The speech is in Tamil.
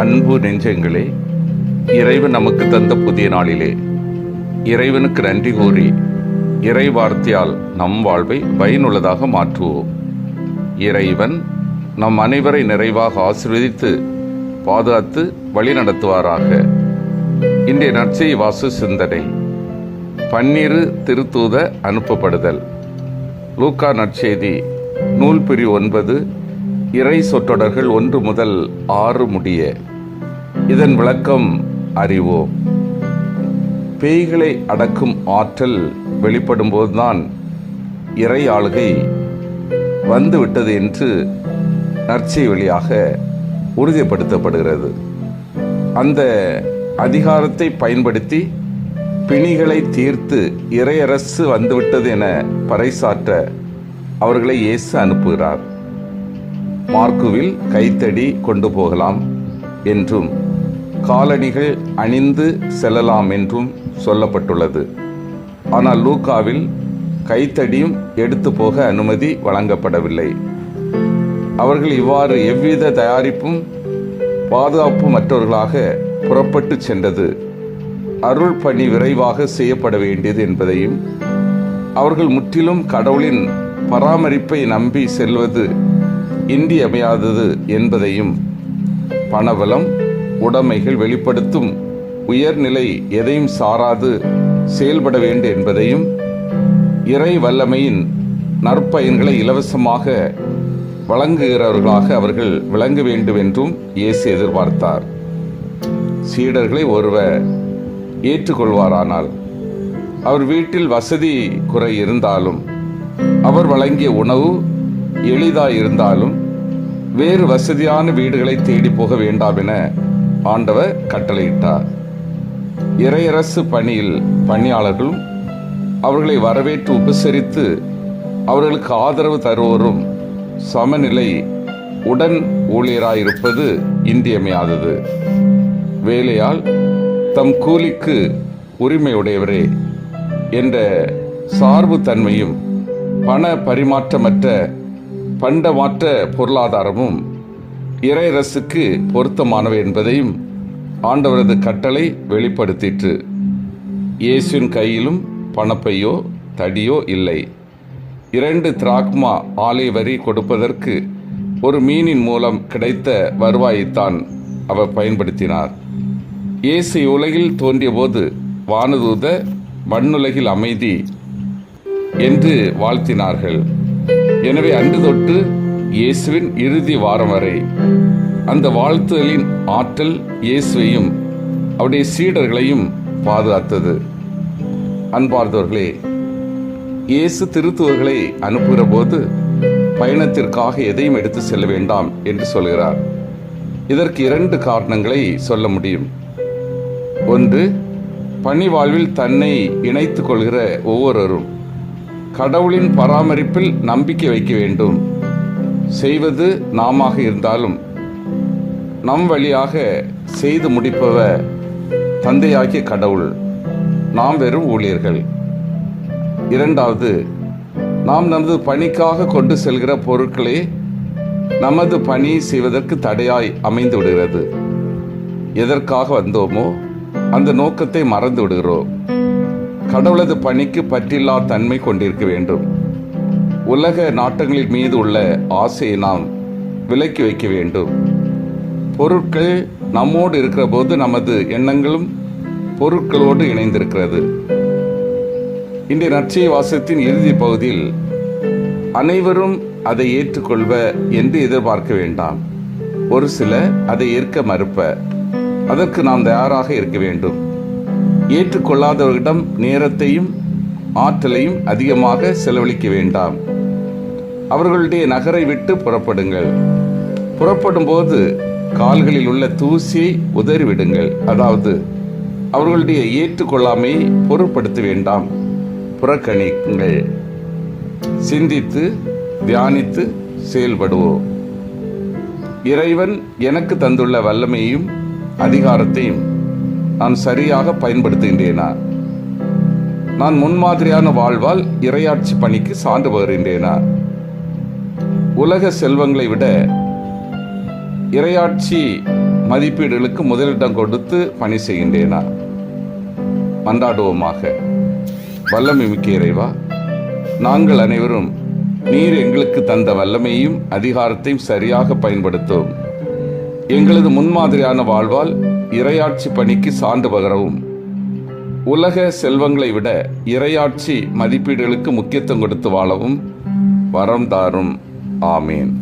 அன்பு நெஞ்சங்களே இறைவன் நமக்கு தந்த புதிய நாளிலே இறைவனுக்கு நன்றி கூறி இறை வார்த்தையால் நம் வாழ்வை பயனுள்ளதாக மாற்றுவோம். இறைவன் நம் அனைவரை நிறைவாக ஆசீர்வதித்து பாதுகாத்து வழிநடத்துவாராக இன்றைய நற்செய் வாசு சிந்தனை பன்னிரு திருத்தூத அனுப்பப்படுதல். லூக்கா நற்செய்தி நூல் பிரி ஒன்பது இறை சொற்றொடர்கள் ஒன்று முதல் ஆறு முடிய இதன் விளக்கம் அறிவோம். பேய்களை அடக்கும் ஆற்றல் வெளிப்படும் போதுதான் இறை ஆளுகை வந்துவிட்டது என்று நற்செய் வழியாக உறுதிப்படுத்தப்படுகிறது. அந்த அதிகாரத்தை பயன்படுத்தி பிணிகளை தீர்த்து இறையரசு வந்துவிட்டது என பறைசாற்ற அவர்களை இயேசு அனுப்புகிறார். மார்க்குவில் கைத்தடி கொண்டு போகலாம் என்றும் காலணிகள் அணிந்து செல்லலாம் என்றும் சொல்லப்பட்டுள்ளது. ஆனால் லூக்காவில் கைத்தடியும் எடுத்து போக அனுமதி வழங்கப்படவில்லை. அவர்கள் இவ்வாறு எவ்வித தயாரிப்பும் பாதுகாப்பு மற்றவர்களாக புறப்பட்டு சென்றது. அருள் பணி விரைவாக செய்யப்பட வேண்டியது என்பதையும் அவர்கள் முற்றிலும் கடவுளின் பராமரிப்பை நம்பி செல்வது இன்றியமையாதது என்பதையும் பணபலம் உடைமைகள் வெளிப்படுத்தும் உயர்நிலை எதையும் சாராது செயல்பட வேண்டும் என்பதையும் இறை வல்லமையின் நற்பயன்களை இலவசமாக வழங்குகிறவர்களாக அவர்கள் விளங்க வேண்டும் என்றும் இயேசு எதிர்பார்த்தார். சீடர்களை ஒருவர் ஏற்றுக்கொள்வாரானால் அவர் வீட்டில் வசதி குறை இருந்தாலும் அவர் வழங்கிய உணவு எளிதாய் இருந்தாலும் வேறு வசதியான வீடுகளை தேடி போக வேண்டாம் என ஆண்டவர் கட்டளையிட்டார். இறையரசு பணியில் பணியாளர்களும் அவர்களை வரவேற்று உபசரித்து அவர்களுக்கு ஆதரவு தருவோரும் சமநிலை உடன் ஊழியராயிருப்பது இன்றியமையாதது. வேலையால் தம் கூலிக்கு உரிமையுடையவரே என்ற சார்பு தன்மையும் பண பரிமாற்றமற்ற பண்டமாற்ற பொருளாதாரமும் இறையரசுக்கு பொருத்தமானவை என்பதையும் ஆண்டவரது கட்டளை வெளிப்படுத்திற்று. இயேசுவின் கையிலும் பணப்பையோ தடியோ இல்லை. இரண்டு திராக்மா ஆலை வரி கொடுப்பதற்கு ஒரு மீனின் மூலம் கிடைத்த வருவாயைத்தான் அவர் பயன்படுத்தினார். இயேசு உலகில் தோன்றியபோது வானதூத மண்ணுலகில் அமைதி என்று வாழ்த்தினார்கள். எனவே அன்று தொட்டு இயேசுவின் இறுதி வாரம் வரை அந்த வாழ்த்துதலின் ஆற்றல் இயேசுவையும் அவருடைய சீடர்களையும் பாதுகாத்தது. அன்பார்ந்தவர்களே இயேசு திருத்துவர்களை அனுப்புகிற போது பயணத்திற்காக எதையும் எடுத்து செல்ல வேண்டாம் என்று சொல்கிறார். இதற்கு இரண்டு காரணங்களை சொல்ல முடியும். ஒன்று பணி வாழ்வில் தன்னை இணைத்துக் கொள்கிற ஒவ்வொருவரும் கடவுளின் பராமரிப்பில் நம்பிக்கை வைக்க வேண்டும். செய்வது நாமாக இருந்தாலும் நம் வழியாக செய்து முடிப்பவர் தந்தையாகிய கடவுள். நாம் வெறும் ஊழியர்கள். இரண்டாவது நாம் நமது பணிக்காக கொண்டு செல்கிற பொருட்களே நமது பணி செய்வதற்கு தடையாய் அமைந்து விடுகிறது. எதற்காக வந்தோமோ அந்த நோக்கத்தை மறந்து விடுகிறோம். கடவுளது பணிக்கு பற்றில்லா தன்மை கொண்டிருக்க வேண்டும். உலக நாட்டங்களின் மீது உள்ள ஆசையை நாம் விலக்கி வைக்க வேண்டும். பொருட்கள் நம்மோடு இருக்கிற போது நமது எண்ணங்களும் பொருட்களோடு இணைந்திருக்கிறது. இன்றைய நற்செய் வாசத்தின் இறுதி பகுதியில் அனைவரும் அதை ஏற்றுக்கொள்வ என்று எதிர்பார்க்க வேண்டாம். ஒரு சில அதை ஏற்க மறுப்ப அதற்கு நாம் தயாராக இருக்க வேண்டும். ஏற்றுக்கொள்ளாதவர்களிடம் நேரத்தையும் ஆற்றலையும் அதிகமாக செலவழிக்க வேண்டாம். அவர்களுடைய நகரை விட்டு புறப்படுங்கள். புறப்படும் போது கால்களில் உள்ள தூசியை உதறிவிடுங்கள். அதாவது அவர்களுடைய ஏற்றுக்கொள்ளாமையை பொருட்படுத்த வேண்டாம். புறக்கணிக்குங்கள் சிந்தித்து தியானித்து செயல்படுவோம். இறைவன் எனக்கு தந்துள்ள வல்லமையையும் அதிகாரத்தையும் நான் சரியாக பயன்படுத்துகின்றேனா? நான் முன்மாதிரியான வாழ்வால் இரையாட்சி பணிக்கு சான்று வருகின்றேனா உலக செல்வங்களை விட இரையாட்சி மதிப்பீடுகளுக்கு முதலிடம் கொடுத்து பணி செய்கின்றேனா? மன்றாடுவோமாக. வல்லமை மிக்க இறைவா நாங்கள் அனைவரும் நீர் எங்களுக்கு தந்த வல்லமையும் அதிகாரத்தையும் சரியாக பயன்படுத்தும் எங்களது முன்மாதிரியான வாழ்வால் இரையாட்சி பணிக்கு சான்று பகரவும். உலக செல்வங்களை விட இரையாட்சி மதிப்பீடுகளுக்கு முக்கியத்துவம் கொடுத்து வாழவும் வரம் தாரும். ஆமேன்.